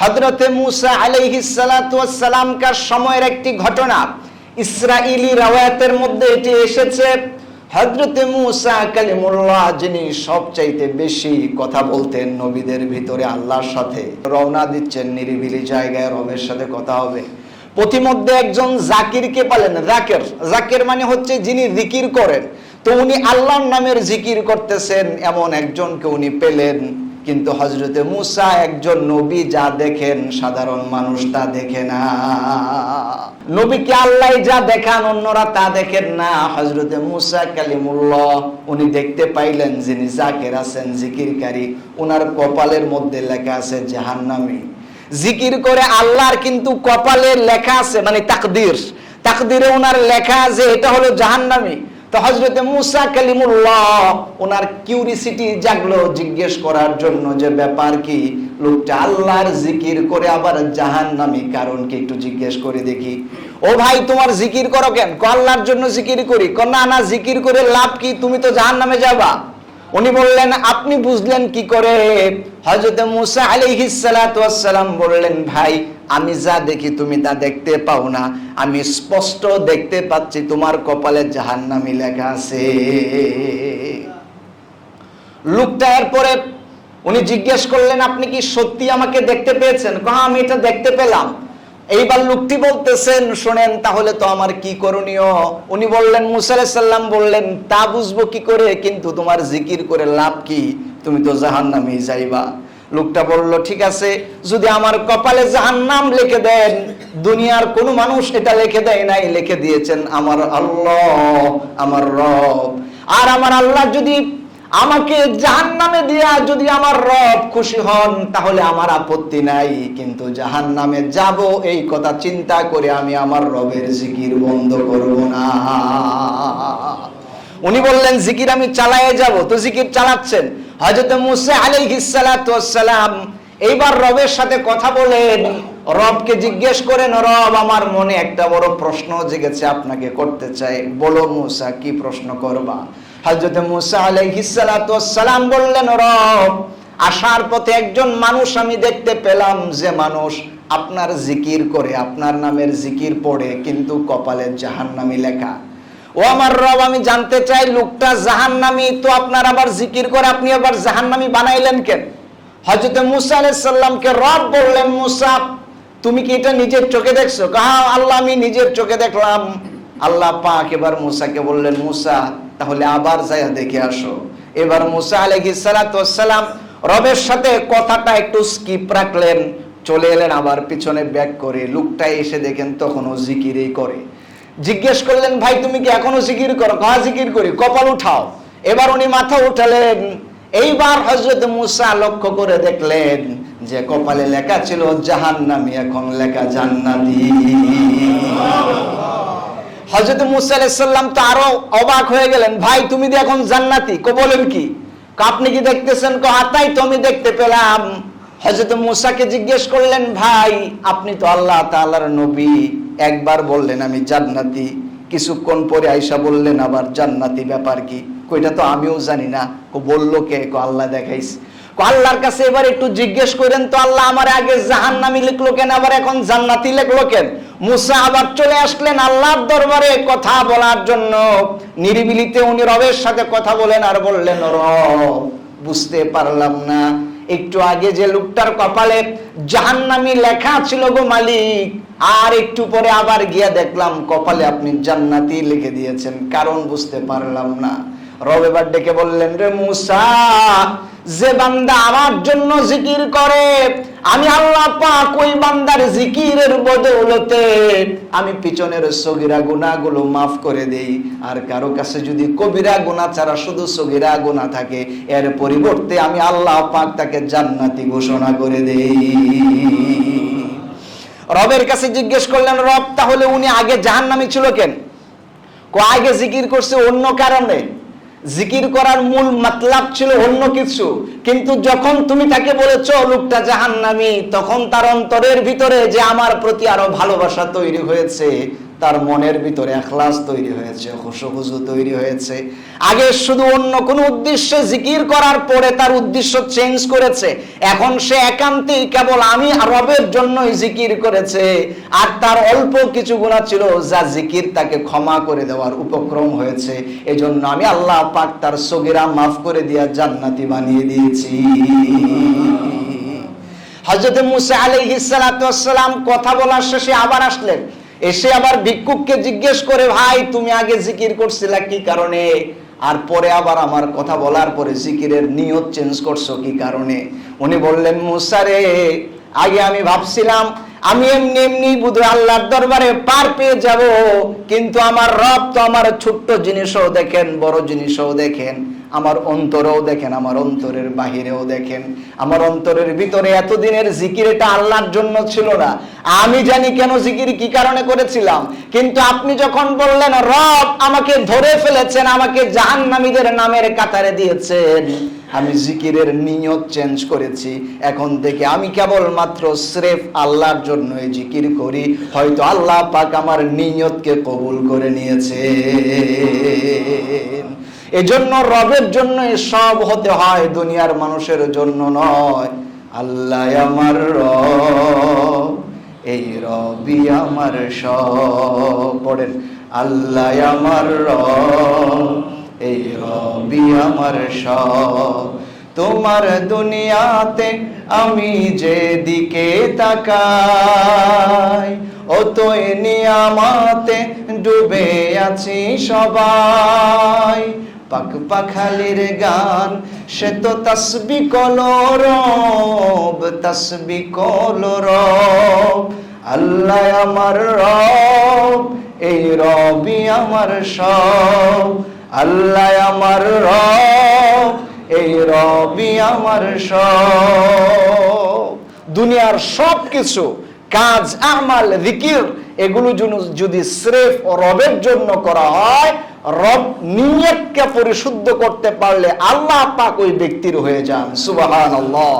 হজরতে মুসা আলাইহিসালামকার সময়ের একটি ঘটনা। ইসরায়েলি রাওয়ায়াতের মধ্যে এটি এসেছে। হজরতে মুসা কালিমুল্লাহ, যিনি সবচাইতে বেশি কথা বলতেন নবীদের ভিতরে আল্লাহর সাথে, রওনা দিচ্ছেন নিরিবিলি জায়গায় রবের সাথে কথা হবে। প্রতিমধ্যে একজন জাকিরকে পালেন, জাকের। জাকের মানে হচ্ছে যিনি জিকির করেন। তো উনি আল্লাহর নামের জিকির করতেছেন, এমন একজনকে উনি পেলেন। কিন্তু হজরতে মুসা একজন নবী যা দেখেন, সাধারণ মানুষ তা দেখে না। নবীকে আল্লাহ যা দেখান, অন্যরা তা দেখেন না। হজরতে মুসা কালিমুল্লাহ, উনি দেখতে পাইলেন যিনি জাকের আছেন, জিকিরকারী। ওনার কপালের মধ্যে লেখা আছে জাহান্নামী। জিকির করে আল্লাহর কিন্তু কপালে লেখা আছে মানে তাকদির। তাকদিরে ওনার লেখা আছে, এটা হলো জাহান্নামী। তো হজরতে মুসা কালিমুল্লাহ ওনার কিউরিসিটি জাগলো জিজ্ঞেস করার জন্য যে ব্যাপার কি? লোকটা আল্লাহর জিকির করে আবার জাহান্নামী, কারণ কি একটু জিজ্ঞেস করে দেখি। ও ভাই, তোমার জিকির করো কেন? ক আল্লাহর জন্য জিকির করি। ক, না না, জিকির করে লাভ কি? তুমি তো জাহান্নামে যাবা। উনি বললেন, আপনি বুঝলেন কি করে? হজরত মুসা আলাইহিসালাম বললেন, ভাই আমি যা দেখি তুমি তা দেখতে পাও না। আমি স্পষ্ট দেখতে পাচ্ছি তোমার কপালে জাহান্নামি লেখা আছে। লোকটা এরপরে উনি জিজ্ঞেস করলেন, আপনি কি সত্যি আমাকে দেখতে পেয়েছেন? কহা আমি এটা দেখতে পেলাম। এইবার লোকটি বলতেছেন, শোনেন, তাহলে তো আমার কি করণীয়? উনি বললেন মুসাল্লাম বললেন, তা বুঝব কি করে, কিন্তু তোমার জিকির করে লাভ কি? তুমি তো জাহান নামেই যাইবা। লোকটা বলল, ঠিক আছে, যদি আমার কপালে জাহান নাম লিখে দেন, দুনিয়ার কোনো মানুষ এটা লিখে দেয় নাই, লিখে দিয়েছেন আমার আল্লাহ, আমার রব। আর আমার আল্লাহ যদি আমাকে জাহান নামে দিয়া যদি আমার রব খুশি হন, তাহলে আমার আপত্তি নাই। কিন্তু জাহান নামে যাব, এই কথা চিন্তা করে আমি আমার রবের জিকির বন্ধ করব না। উনি বললেন, জিকির আমি চালায়ে যাব। তো জিকির চালাচ্ছেন। হযরত মুসা আলাইহিস সালাতু ওয়াসসালাম এইবার রবের সাথে কথা বলেন। রবকে জিজ্ঞেস করেন, রব, আমার মনে একটা বড় প্রশ্ন জেগেছে আপনাকে করতে চাই। বলো মুসা, কি প্রশ্ন করবা? হযরত মুসা আলাইহিস সালাতু ওয়াসসালাম বললেন, রব, আসার পথে একজন মানুষ আমি দেখতে পেলাম যে মানুষ আপনার জিকির করে, আপনার নামের জিকির পড়ে, কিন্তু কপালে জাহান্নামী লেখা। ও আমার রব, আমি জানতে চাই লোকটা জাহান্নামী, তো আপনার আবার জিকির করে আপনি আবার জাহান্নামী বানাইলেন কেন? হজরত মুসা আলাইহিস সালামকে রব বললেন, মুসা, তুমি কি এটা নিজের চোখে দেখছ? কাহা আল্লাহ, আমি নিজের চোখে দেখলাম। আল্লাহ পাক এবার মুসাকে বললেন, মুসা, তাহলে আবার যাইয়া দেখে আসো। এবার মুসা ওয়াসসালাম রবের সাথে কথাটা একটু স্কিপ রাখলেন, চলে এলেন আবার পিছনে ব্যাক করে। লোকটা এসে দেখেন তখনও জিকিরই করে। জিজ্ঞেস করলেন, ভাই, তুমি কি এখনও জিকির করো? কাহা জিকির করি? কপাল উঠাও। এবার উনি মাথা উঠালেন। এইবার হজরত মুসা লক্ষ্য করে দেখলেন যে কপালে লেখা ছিল, জাহান্নামী এখন লেখা জান্নাতি। হজরত মুসা আলাইসাল্লাম তো আরও অবাক হয়ে গেলেন, ভাই, তুমি তো এখন জান্নাতি কো? বলেন কি, আপনি কি দেখতেছেন? কো তাই তো আমি দেখতে পেলাম। হজরত মুসাকে জিজ্ঞেস করলেন, ভাই, আপনি তো আল্লাহ তাআলার নবী। একবার বললেন আমি জান্নাতি, কিছুক্ষণ পরে আইসা বললেন আবার জান্নাতি ব্যাপার কি? কইটা তো আমিও জানি না। কো বলল কে? কো আল্লাহ দেখাইস কো আল্লাহর কাছে এবার একটু জিজ্ঞেস করেন তো, আল্লাহ আমার আগে জাহান্নামী লিখলো কেন, আবার এখন জান্নাতি লিখলো কেন? মুসা আবার চলে আসলেন আল্লাহর দরবারে কথা বলার জন্য। নিরিবিলিতে উনি রবের সাথে কথা বলেন আর বললেন, রব, বুঝতে পারলাম না। একটু আগে যে লোকটার কপালে জাহান্নামি লেখা ছিল গো মালিক, আর একটু পরে আবার গিয়া দেখলাম কপালে আপনি জান্নাতি লিখে দিয়েছেন, কারণ বুঝতে পারলাম না। রব এবার ডেকে বললেন, রে মুসা যে বান্দা আমার জন্য জিকির করে, আমি আল্লাহ পাক ওই বান্দার জিকিরের বদৌলতে আমি পিছনের সগিরা গুনাহগুলো মাফ করে দেই। আর কারও কাছে যদি কবিরা গুনাহ ছাড়া শুধু সগিরা গুনাহ থাকে, এর পরিবর্তে আমি আল্লাহ পাক তাকে জান্নাতি ঘোষণা করে দেই। রবের কাছে জিজ্ঞেস করলেন, রব, তাহলে উনি আগে জাহান্নামী ছিল কেন? কো আগে জিকির করছে অন্য কারণে। জিকির করার মূল মতলাব ছিল অন্য কিছু। কিন্তু যখন তুমি তাকে বলেছ, লোকটা জাহান্নামী তখন তার অন্তরের ভিতরে যে আমার প্রতি আরও ভালোবাসা তৈরি হয়েছে তার মনের ভিতরে এখলাস তৈরি হয়েছে খুশুখুজু তৈরি হয়েছে। আগে শুধু অন্য কোনো উদ্দেশ্যে জিকির করার পরে তার উদ্দেশ্য চেঞ্জ করেছে। এখন সে একান্তেই কেবল আমি রবের জন্যই জিকির করেছে। আর তার অল্প কিছু গুণা ছিল যা জিকির তাকে ক্ষমা করে দেওয়ার উপক্রম হয়েছে। এজন্য আমি আল্লাহ পাক তার সগিরা মাফ করে দিয়া জান্নাতি বানিয়ে দিয়েছি। হজরত মুসা আলাইহিস সালাম কথা বলার শেষে আবার আসলেন। এসে আবার ভিক্ষুককে জিজ্ঞেস করে, ভাই, তুমি আগে জিকির করছিলা কি কারণে? আর পরে আবার আমার কথা বলার পরে জিকিরের নিয়ত চেঞ্জ করছ কি কারণে? উনি বললেন মুসারে আগে আমি ভাবছিলাম, আমি এমনি এমনি বুধ আল্লাহর দরবারে পার পেয়ে যাব, কিন্তু আমার রব তো আমার ছোট্ট জিনিসও দেখেন, বড় জিনিসও দেখেন। আমার অন্তরেও দেখেন, আমার অন্তরের বাহিরেও দেখেন। আমার অন্তরের ভিতরে এতদিনের জিকির এটা আল্লাহর জন্য ছিল না। আমি জানি কেন জিকির কি কারণে করেছিলাম, কিন্তু আপনি যখন বললেন, রব আমাকে ধরে ফেলেছেন, আমাকে জাহান্নামীদের নামের কাতারে দিয়েছেন। আমি জিকিরের নিয়ত চেঞ্জ করেছি। এখন থেকে আমি কেবল মাত্র স্রেফ আল্লাহর জন্য জিকির করি। হয়তো আল্লাহ পাক আমার নিয়তকে কবুল করে নিয়েছে এজন্য রবের জন্য সব হতে হয়, দুনিয়ার মানুষের জন্য নয়। আল্লাহ আমার রব, এই রবি আমার সব। পড়েন, আল্লাহ আমার রব, এই রবি আমার সব। তোমার দুনিয়াতে আমি যেদিকে তাকাই ও তো নিয়ামাতে ডুবে আছি সবাই। পাক পাখালির গান, সে তো তসবি কলরব তসবি কলরব আল্লাহ আমার রব, এই রবি আমার সব। আল্লাহ আমার রব, এই রবি আমার সব। দুনিয়ার সব কিছু কাজ, আমাল, জিকির, এগুলো যদি- স্রেফ রবের জন্য করা হয় রব নিয়তকে পরিশুদ্ধ করতে পারলে আল্লাহ পাক ওই ব্যক্তির হয়ে যান। আল্লাহ